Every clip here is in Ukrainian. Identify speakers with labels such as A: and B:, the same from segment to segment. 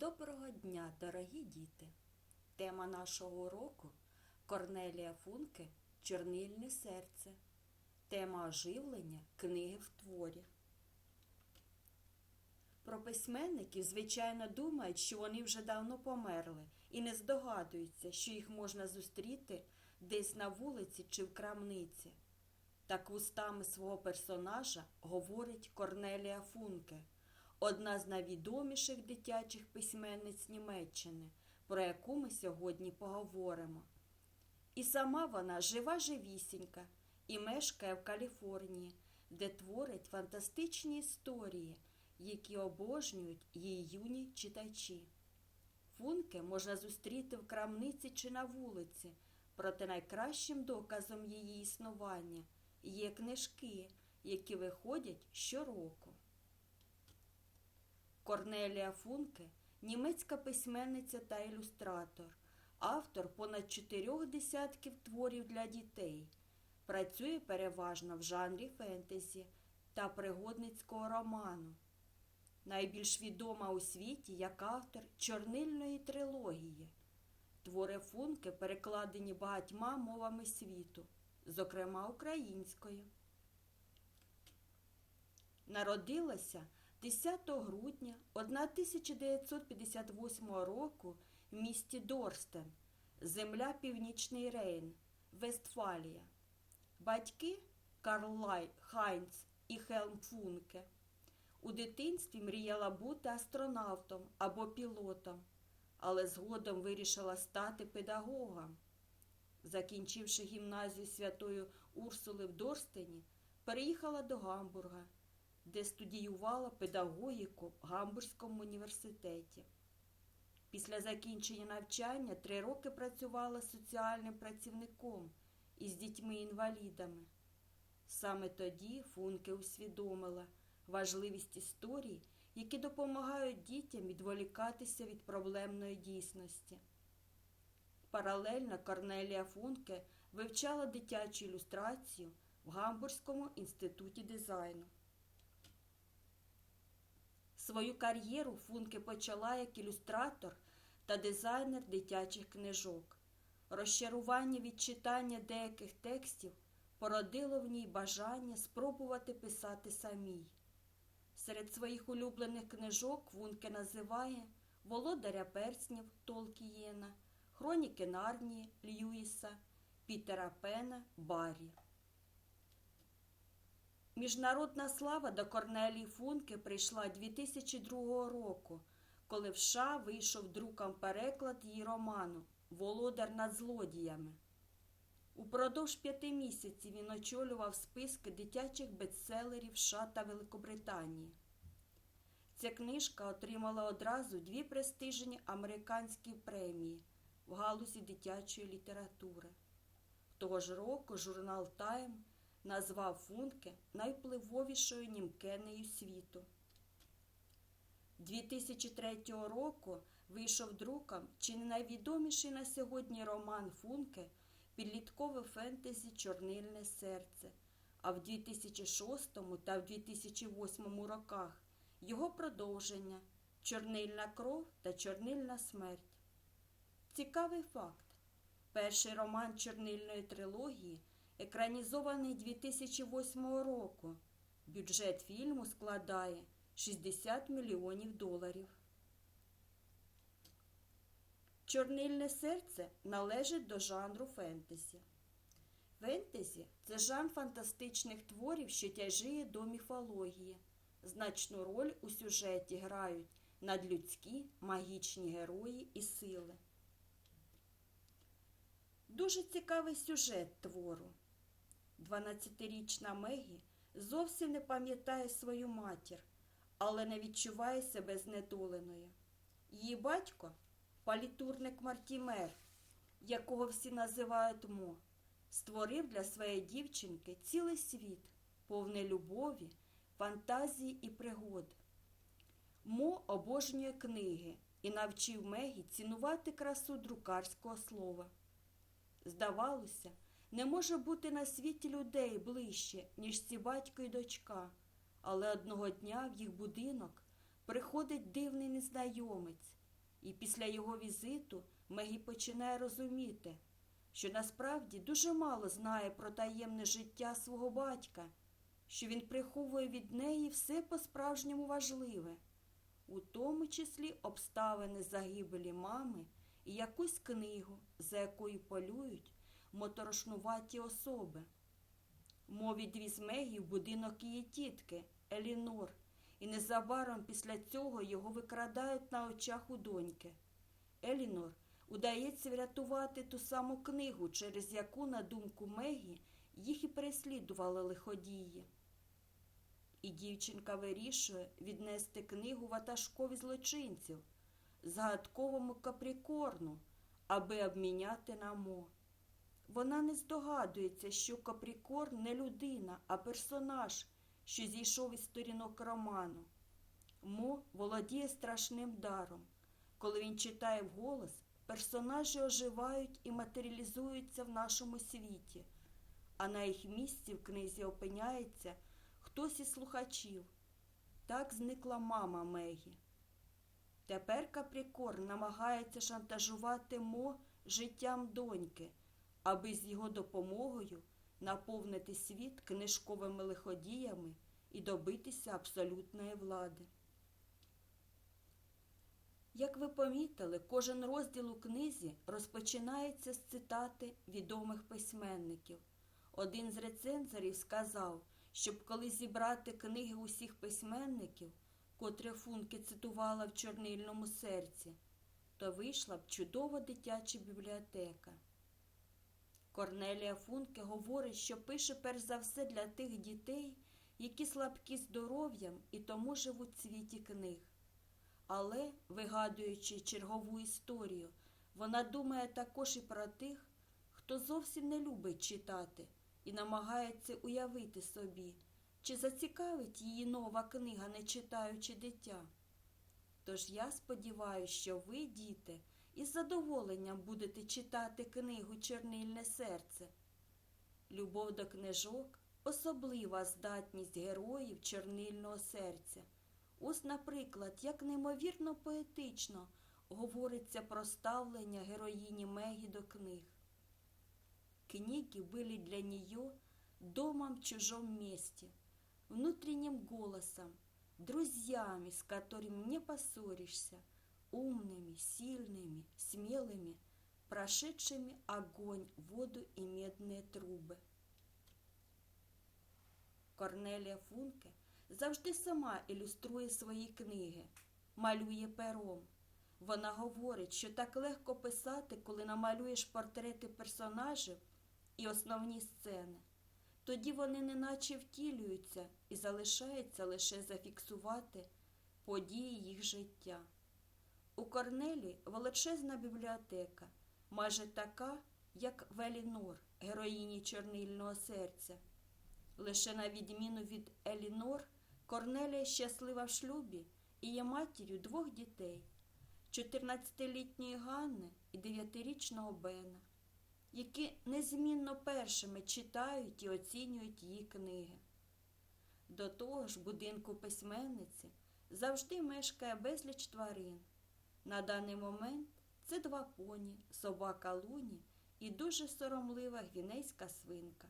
A: Доброго дня, дорогі діти! Тема нашого уроку Корнелія Функе Чорнильне серце. Тема оживлення книги в творі. Про письменників, звичайно, думають, що вони вже давно померли і не здогадуються, що їх можна зустріти десь на вулиці чи в крамниці. Так вустами свого персонажа говорить Корнелія Функе, одна з найвідоміших дитячих письменниць Німеччини, про яку ми сьогодні поговоримо. І сама вона жива живісінька і мешкає в Каліфорнії, де творить фантастичні історії, які обожнюють її юні читачі. Функе можна зустріти в крамниці чи на вулиці, проте найкращим доказом її існування є книжки, які виходять щороку. Корнелія Функе німецька письменниця та ілюстратор, автор понад чотирьох десятків творів для дітей. Працює переважно в жанрі фентезі та пригодницького роману. Найбільш відома у світі як автор чорнильної трилогії. Твори Функе перекладені багатьма мовами світу, зокрема українською. Народилася 10 грудня 1958 року в місті Дорстен, земля Північний Рейн, Вестфалія. Батьки Карлай Хайнц і Хелм Функе. У дитинстві мріяла бути астронавтом або пілотом, але згодом вирішила стати педагогом. Закінчивши гімназію святої Урсули в Дорстені, переїхала до Гамбурга, де студіювала педагогіку в Гамбурзькому університеті. Після закінчення навчання три роки працювала соціальним працівником із дітьми-інвалідами. Саме тоді Функе усвідомила важливість історій, які допомагають дітям відволікатися від проблемної дійсності. Паралельно Корнелія Функе вивчала дитячу ілюстрацію в Гамбурзькому інституті дизайну. Свою кар'єру Функе почала як ілюстратор та дизайнер дитячих книжок. Розчарування від читання деяких текстів породило в ній бажання спробувати писати самій. Серед своїх улюблених книжок Функе називає Володаря перснів Толкієна, Хроніки Нарнії Льюіса, Пітера Пена Баррі. Міжнародна слава до Корнелії Функе прийшла 2002 року, коли в США вийшов друком переклад її роману Володар над злодіями. Упродовж п'яти місяців він очолював списки дитячих бестселерів США та Великобританії. Ця книжка отримала одразу дві престижні американські премії в галузі дитячої літератури. Того ж року журнал Тайм назвав Функе найвпливовішою німкенею світу. 2003 року вийшов друком чи не найвідоміший на сьогодні роман Функе Підліткове фентезі Чорнильне серце, а в 2006 та в 2008 роках його продовження Чорнильна кров та Чорнильна смерть. Цікавий факт. Перший роман Чорнильної трилогії екранізований 2008 року. Бюджет фільму складає 60 мільйонів доларів. Чорнильне серце належить до жанру фентезі. Фентезі це жанр фантастичних творів, що тяжіє до міфології. Значну роль у сюжеті грають надлюдські магічні герої і сили. Дуже цікавий сюжет твору. 12-річна Мегі зовсім не пам'ятає свою матір, але не відчуває себе знедоленою. Її батько палітурник Мартімер, якого всі називають Мо, створив для своєї дівчинки цілий світ, повний любові, фантазії і пригод. Мо обожнює книги і навчив Мегі цінувати красу друкарського слова. Здавалося, не може бути на світі людей ближче, ніж ці батько і дочка, але одного дня в їх будинок приходить дивний незнайомець І після його візиту Мегі починає розуміти, що насправді дуже мало знає про таємне життя свого батька, що він приховує від неї все по-справжньому важливе, у тому числі обставини загибелі мами і якусь книгу, за якою полюють моторошнуваті особи. Мо відвіз Мегі в будинок її тітки Елінор, і незабаром після цього його викрадають на очах у доньки. Елінор удається врятувати ту саму книгу, через яку, на думку Мегі, їх і переслідували лиходії. І дівчинка вирішує віднести книгу ватажкові злочинців, загадковому капрікорну, аби обміняти на мо. Вона не здогадується, що Капрікорн не людина, а персонаж, що зійшов із сторінок роману. Мо володіє страшним даром. Коли він читає вголос, персонажі оживають і матеріалізуються в нашому світі, а на їх місці в книзі опиняється хтось із слухачів. Так зникла мама Мегі. Тепер Капрікорн намагається шантажувати Мо життям доньки, аби з його допомогою наповнити світ книжковими лиходіями і добитися абсолютної влади. Як ви помітили, кожен розділ у книзі розпочинається з цитати відомих письменників. Один з рецензорів сказав, щоб коли зібрати книги усіх письменників, котрі Функе цитувала в чорнильному серці, то вийшла б чудова дитяча бібліотека. Корнелія Функе говорить, що пише перш за все для тих дітей, які слабкі здоров'ям і тому живуть світі книг. Але, вигадуючи чергову історію, вона думає також і про тих, хто зовсім не любить читати і намагається уявити собі, чи зацікавить її нова книга, не читаючи дитя. Тож я сподіваюся, що ви, діти, із задоволенням будете читати книгу Чорнильне серце. Любов до книжок особлива здатність героїв чорнильного серця. Ось, наприклад, як неймовірно поетично говориться про ставлення героїні Мегі до книг. Книги были для нее домом в чужом месте, внутренним голосом, друзьями, с которыми не поссоришься, умными, сильными, смелыми, прошедшими огонь, воду и медные трубы. Корнелія Функе завжди сама ілюструє свої книги, малює пером. Вона говорить, що так легко писати, коли намалюєш портрети персонажів і основні сцени. Тоді вони неначе втілюються і залишається лише зафіксувати події їх життя. У Корнелі величезна бібліотека, майже така, як в Елінор, героїні чорнильного серця. Лише на відміну від Елінор, Корнелія щаслива в шлюбі і є матір'ю двох дітей 14-літньої Ганни і 9-річного Бена, які незмінно першими читають і оцінюють її книги. До того ж, будинку письменниці завжди мешкає безліч тварин. На даний момент це два поні, собака Луні і дуже соромлива гвінейська свинка.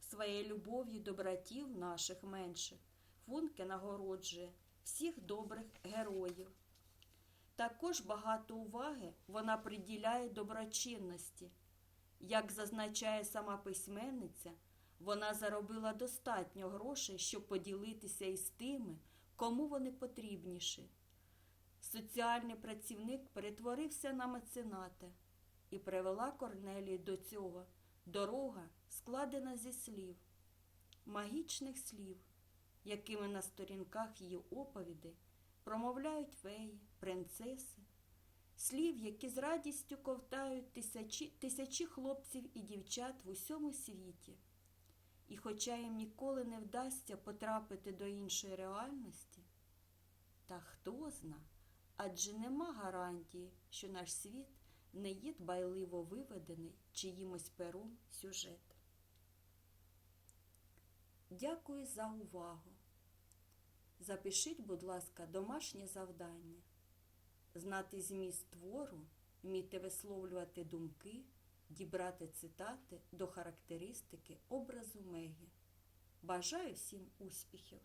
A: Своєю любов'ю до братів наших менших Функе нагороджує всіх добрих героїв. Також багато уваги вона приділяє доброчинності. Як зазначає сама письменниця, вона заробила достатньо грошей, щоб поділитися із тими, кому вони потрібніші. Соціальний працівник перетворився на мецената і привела Корнелію до цього дорога, складена зі слів, магічних слів, якими на сторінках її оповіді промовляють феї, принцеси, слів, які з радістю ковтають тисячі, тисячі хлопців і дівчат в усьому світі. І хоча їм ніколи не вдасться потрапити до іншої реальності, та хто зна, адже нема гарантії, що наш світ не є дбайливо виведений чиїмось пером сюжет. Дякую за увагу. Запишіть, будь ласка, домашнє завдання. знати зміст твору, вміти висловлювати думки, дібрати цитати до характеристики образу Мегі. Бажаю всім успіхів!